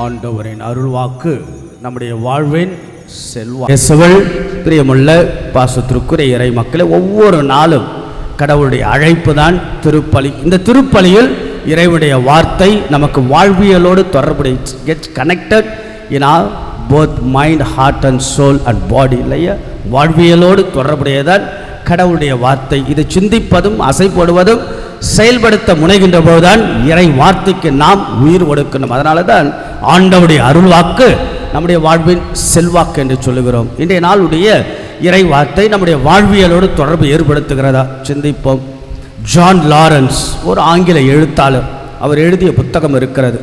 ஆண்டவரின் அருள்வாக்கு நம்முடைய வாழ்வின் செல்வா. இயேசுவில் பிரியமுள்ள பாசத்திற்குரிய இறை மக்களை ஒவ்வொரு நாளும் கடவுளுடைய அழைப்பு தான் திருப்பலி. இந்த திருப்பலியில் இறைவனுடைய வார்த்தை நமக்கு வாழ்வியலோடு தொடர்புடைய get connected in are both mind heart and soul and body இல்லையா? வாழ்வியலோடு தொடர்புடையதான் கடவுளுடைய வார்த்தை. இதை சிந்திப்பதும் அசைப்படுவதும் செயல்படுத்த முனைகின்ற போதுதான் இறை வார்த்தைக்கு நாம் உயிர் ஒடுக்கணும் அதனால தான் ஆண்டவுடைய அருள்வாக்கு நம்முடைய வாழ்வின் செல்வாக்கு என்று சொல்லுகிறோம். இன்றைய நாளுடைய இறை வார்த்தை நம்முடைய வாழ்வியலோடு தொடர்பு ஏற்படுத்துகிறதா? சிந்திப்போம். ஜான் லாரன்ஸ் ஒரு ஆங்கில எழுத்தாளர். அவர் எழுதிய புத்தகம் இருக்கிறது.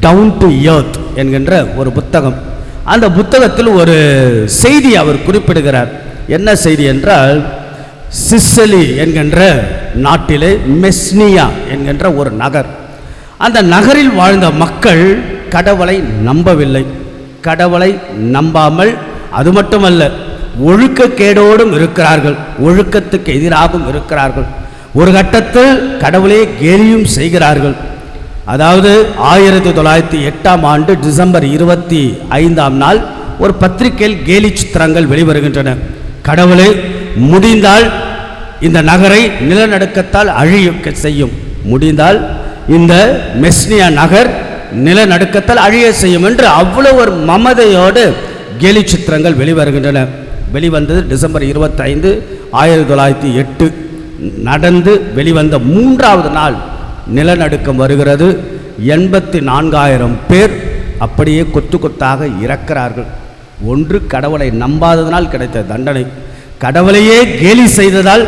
டவுன் டு எர்த் என்கின்ற ஒரு புத்தகம். அந்த புத்தகத்தில் ஒரு செய்தி அவர் குறிப்பிடுகிறார். என்ன செய்தி என்றால் சிசலி என்கின்ற நாட்டிலே மெஸ்னியா என்கின்ற ஒரு நகர். அந்த நகரில் வாழ்ந்த மக்கள் கடவுளை நம்பவில்லை. கடவுளை நம்பாமல் அது மட்டுமல்ல ஒழுக்கக்கேடோடும் இருக்கிறார்கள். ஒழுக்கத்துக்கு எதிராகவும் இருக்கிறார்கள். ஒரு கட்டத்தில் கடவுளே கேலியும் செய்கிறார்கள். அதாவது ஆயிரத்தி தொள்ளாயிரத்தி எட்டாம் ஆண்டு டிசம்பர் இருபத்தி ஐந்தாம் நாள் ஒரு பத்திரிகையில் கேலி சித்திரங்கள் வெளிவருகின்றன. கடவுளே முடிந்தால் இந்த நகரை நிலநடுக்கத்தால் அழிய செய்யும். முடிந்தால் இந்த மெஸ்னியா நகர் நிலநடுக்கத்தால் அழிய செய்யும் என்று அவ்வளோ ஒரு மமதையோடு கேலி சித்திரங்கள் வெளிவருகின்றன. வெளிவந்தது டிசம்பர் இருபத்தைந்து ஆயிரத்தி தொள்ளாயிரத்தி எட்டு. நடந்து வெளிவந்த மூன்றாவது நாள் நிலநடுக்கம் வருகிறது. எண்பத்தி நான்காயிரம் பேர் அப்படியே கொத்து கொத்தாக இறக்கிறார்கள். ஒன்று கடவுளை நம்பாததனால் கிடைத்த தண்டனை. கடவுளையே கேலி செய்ததால்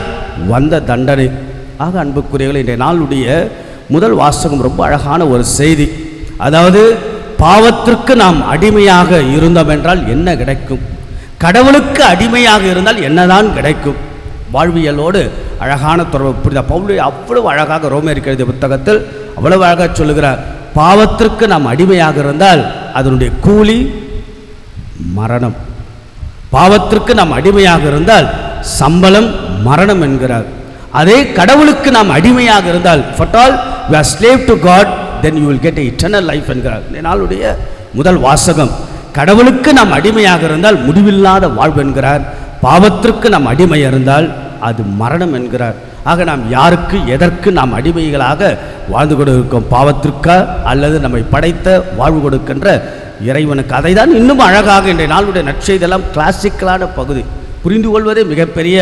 வந்த தண்டனை. ஆக அன்புக்குரியவர்கள் இன்றைய நாளுடைய முதல் வாசகம் ரொம்ப அழகான ஒரு செய்தி. அதாவது பாவத்திற்கு நாம் அடிமையாக இருந்தோம் என்றால் என்ன கிடைக்கும்? கடவுளுக்கு அடிமையாக இருந்தால் என்னதான் கிடைக்கும்? வாழ்வியலோடு அழகான தொடர்பு. புரிந்த பவுலி அவ்வளவு அழகாக ரோமேரிக்க எழுதிய புத்தகத்தில் அவ்வளவு அழகாக சொல்லுகிறார். பாவத்திற்கு நாம் அடிமையாக இருந்தால் அதனுடைய கூலி மரணம். பாவத்திற்கு நாம் அடிமையாக இருந்தால் சம்பளம் மரணம் என்கிறார். அதே கடவுளுக்கு நாம் அடிமையாக இருந்தால் but all we are slave to God then you will get eternal life என்கிறார் இந்த நாளுடைய முதல் வாசகம் கடவுளுக்கு நாம் அடிமையாக இருந்தால் முடிவில்லாத வாழ்வு என்கிறார். பாவத்திற்கு நாம் அடிமை இருந்தால் அது மரணம் என்கிறார். ஆக நாம் யாருக்கு எதற்கு நாம் அடிமைகளாக வாழ்ந்து கொண்டிருக்கோம்? பாவத்திற்கா அல்லது நம்மை படைத்த வாழ்வு கொடுக்கின்ற இறைவனுக்கு? அதை தான் இன்னும் அழகாக இன்றைய நாளுடைய நற்செய்தெல்லாம் கிளாசிக்கலான பகுதி. புரிந்து கொள்வதே மிகப்பெரிய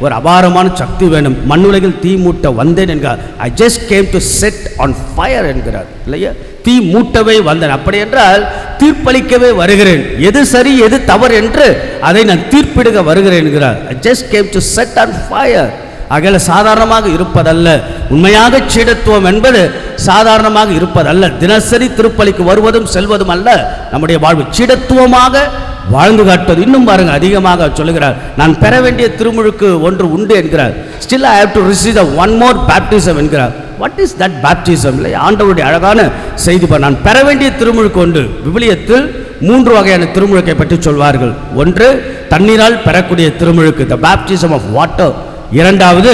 ஒரு அபாரமான சக்தி வேணும் மண்ணுலகில் தீ மூட்ட வந்தேன் என்கிறார். I just came to set on fire என்கிறார். இல்லையா? தீ மூட்டவே வந்தேன். அப்படி என்றால் தீர்ப்பளிக்கவே வருகிறேன். எது சரி எது தவறு என்று அதை நான் தீர்ப்பிடுக வருகிறேன் என்கிறார். I just came to set on fire அகல சாதாரணமாக இருப்பதல்ல. உண்மையாக சீடத்துவம் என்பது சாதாரணமாக இருப்பதல்ல. தினசரி திருப்பலிக்கு வருவதும் செல்வதும் அல்ல. நம்முடைய வாழ்வு சீடத்துவமாக வாழ்ந்து காட்டுவது இன்னும் பாருங்க அதிகமாக சொல்லுகிறார். நான் பெற வேண்டிய திருமுழுக்கு ஒன்று உண்டு என்கிறார். Still I have to receive the one more baptism என்கிறார். வாட் இஸ் தட் பேப்டிசம் இல்லை ஆண்டவருடைய அழகான செய்தி நான் பெற வேண்டிய திருமுழுக்கு உண்டு விவிலியத்தில் மூன்று வகையான திருமுழுக்கை பற்றி சொல்வார்கள். ஒன்று தண்ணீரால் பெறக்கூடிய திருமுழுக்கு த பேப்டிசம் ஆஃப் வாட்டர் இரண்டாவது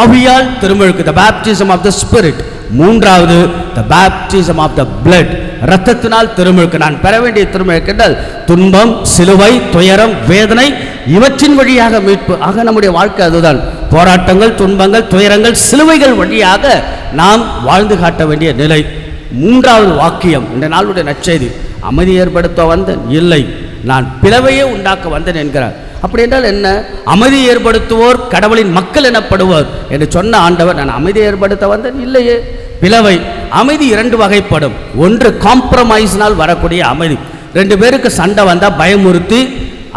ஆவியால் திருமுழுக்கு the baptism of the spirit மூன்றாவது the baptism of the blood இரத்தத்தினால் திருமுழுக்கு. நான் பெற வேண்டிய திருமுழுக்கு என்றால் துன்பம் சிலுவை துயரம் வேதனை இவற்றின் வழியாக மீட்பு. ஆக நம்முடைய வாழ்க்கை அதுதான். போராட்டங்கள் துன்பங்கள் துயரங்கள் சிலுவைகள் வழியாக நாம் வாழ்ந்து காட்ட வேண்டிய நிலை. மூன்றாவது வாக்கியம் இந்த நாளுடைய நற்செய்தி. அமைதி ஏற்படுத்த வந்தேன். இல்லை நான் பிளவையே உண்டாக்க வந்தேன் என்கிறார். அப்படி என்றால் என்ன? அமைதி ஏற்படுத்துவோர் கடவுளின் மக்கள் எனப்படுவோர். என்று சொன்ன ஆண்டவர் நான் அமைதி ஏற்படுத்த வந்தேன். இல்லையே. பிளவை அமைதி இரண்டு வகைப்படும். ஒன்று காம்ப்ரமைஸ்னால் வரக்கூடிய அமைதி. ரெண்டு பேருக்கு சண்டை வந்தால் பயமுறுத்தி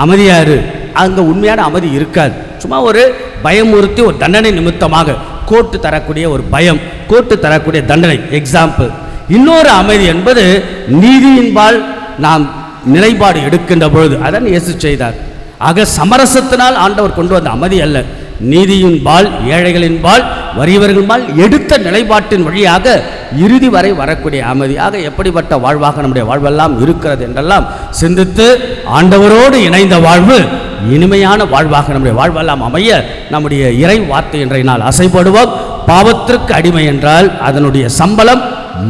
அமைதியாரு அங்கே உண்மையான அமைதி இருக்காது. சும்மா ஒரு பயமுறுத்தி ஒரு தண்டனை நிமித்தமாக கோர்ட்டு தரக்கூடிய ஒரு பயம் கோர்ட்டு தரக்கூடிய தண்டனை. எக்ஸாம்பிள் இன்னொரு அமைதி என்பது நீதியின்பால் நாம் நிலைப்பாடு எடுக்கின்ற பொழுது. அதன் இயேசு செய்தார். ஆக சமரசத்தினால் ஆண்டவர் கொண்டு வந்த அமைதி அல்ல. நீதியின்பால் ஏழைகளின்பால் வறியவர்கள்பால் எடுத்த நிலைப்பாட்டின் வழியாக இறுதி வரை வரக்கூடிய அமைதியாக எப்படிப்பட்ட வாழ்வாக நம்முடைய வாழ்வெல்லாம் இருக்கிறது என்றெல்லாம் சிந்தித்து ஆண்டவரோடு இணைந்த வாழ்வு இனிமையான வாழ்வாக நம்முடைய வாழ்வெல்லாம் அமைய நம்முடைய இறை வார்த்தை இன்றைய நாள் அசைப்படுவோம். பாவத்திற்கு அடிமை என்றால் அதனுடைய சம்பளம்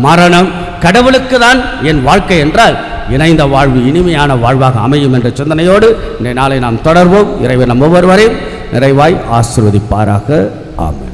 மரணம். கடவுளுக்கு தான் என் வாழ்க்கை என்றால் இணைந்த வாழ்வு இனிமையான வாழ்வாக அமையும் என்ற சிந்தனையோடு இந்த நாளை நாம் தொடர்வோம். இறைவன் நம் ஒவ்வொருவரையும் நிறைவாய் ஆசிர்வதிப்பாராக. ஆகும்